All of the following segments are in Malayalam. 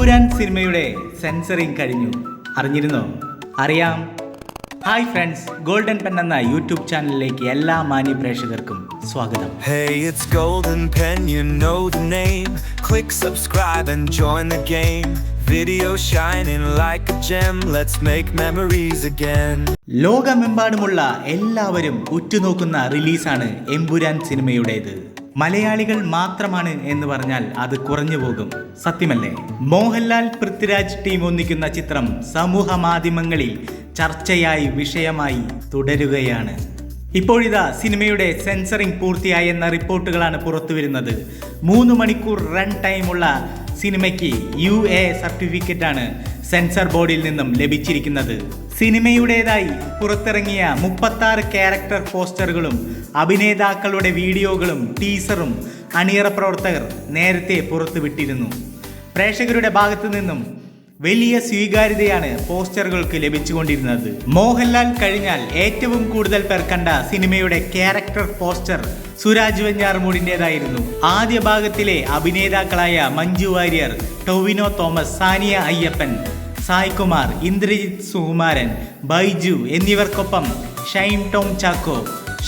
എമ്പുരാൻ സിനിമയുടെ സെൻസറിങ് കഴിഞ്ഞു അറിഞ്ഞിരുന്നോ അറിയാം ഹായ് ഫ്രണ്ട്സ് ഗോൾഡൻ പെൻ എന്ന യൂട്യൂബ് ചാനലിലേക്ക് എല്ലാ മാന്യ പ്രേക്ഷകർക്കും സ്വാഗതം Hey, it's Golden Pen, you know the name. Click subscribe and join the game. Video shining like a gem, let's make memories again. ലോകമെമ്പാടുമുള്ള എല്ലാവരും ഉറ്റുനോക്കുന്ന റിലീസാണ് എമ്പുരാൻ സിനിമയുടേത് മലയാളികൾ മാത്രമാണ് എന്ന് പറഞ്ഞാൽ അത് കുറഞ്ഞു പോകും. സത്യമല്ലേ? മോഹൻലാൽ പൃഥ്വിരാജ് ടീം ഒന്നിക്കുന്ന ചിത്രം സമൂഹ മാധ്യമങ്ങളിൽ ചർച്ചയായി വിഷയമായി തുടരുകയാണ്. ഇപ്പോഴിതാ സിനിമയുടെ സെൻസറിംഗ് പൂർത്തിയായെന്ന റിപ്പോർട്ടുകളാണ് പുറത്തുവരുന്നത് മൂന്ന് മണിക്കൂർ റൺ ടൈമുള്ള സിനിമയ്ക്ക് യു എ സർട്ടിഫിക്കറ്റാണ് സെൻസർ ബോർഡിൽ നിന്നും ലഭിച്ചിരിക്കുന്നത്. സിനിമയുടേതായി പുറത്തിറങ്ങിയ മുപ്പത്താറ് ക്യാരക്ടർ പോസ്റ്ററുകളും അഭിനേതാക്കളുടെ വീഡിയോകളും ടീസറും അണിയറ പ്രവർത്തകർ നേരത്തെ പുറത്തുവിട്ടിരുന്നു. പ്രേക്ഷകരുടെ ഭാഗത്തു നിന്നും വലിയ സ്വീകാര്യതയാണ് പോസ്റ്ററുകൾക്ക് ലഭിച്ചുകൊണ്ടിരുന്നത്. മോഹൻലാൽ കഴിഞ്ഞാൽ ഏറ്റവും കൂടുതൽ പേർ കണ്ട സിനിമയുടെ ക്യാരക്ടർ പോസ്റ്റർ സുരാജ് വെഞ്ഞാറുമൂടിന്റെതായിരുന്നു. ആദ്യ ഭാഗത്തിലെ അഭിനേതാക്കളായ മഞ്ജു വാര്യർ ടൊവിനോ തോമസ് സാനിയ അയ്യപ്പൻ സായ്കുമാർ ഇന്ദ്രജിത് സുകുമാരൻ ബൈജു എന്നിവർക്കൊപ്പം ഷൈൻ ടോം ചാക്കോ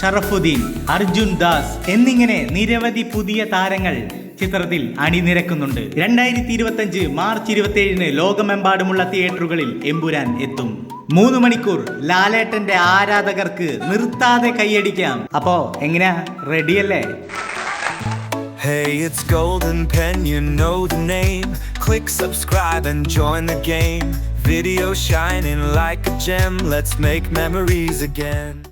ഷറഫുദ്ദീൻ അർജുൻ ദാസ് എന്നിങ്ങനെ നിരവധി പുതിയ താരങ്ങൾ ചിത്രത്തിൽ അണിനിരക്കുന്നുണ്ട് രണ്ടായിരത്തി ഇരുപത്തഞ്ച് മാർച്ച് ഇരുപത്തിയേഴിന് ലോകമെമ്പാടുമുള്ള തിയേറ്ററുകളിൽ എമ്പുരാൻ എത്തും മൂന്ന് മണിക്കൂർ ലാലേട്ടന്റെ ആരാധകർക്ക് നിർത്താതെ കൈയടിക്കാം അപ്പോ എങ്ങനെയാ റെഡിയല്ലേ Hey, it's Golden Pen, you know the name. Click subscribe and join the game. Video shining like a gem, let's make memories again.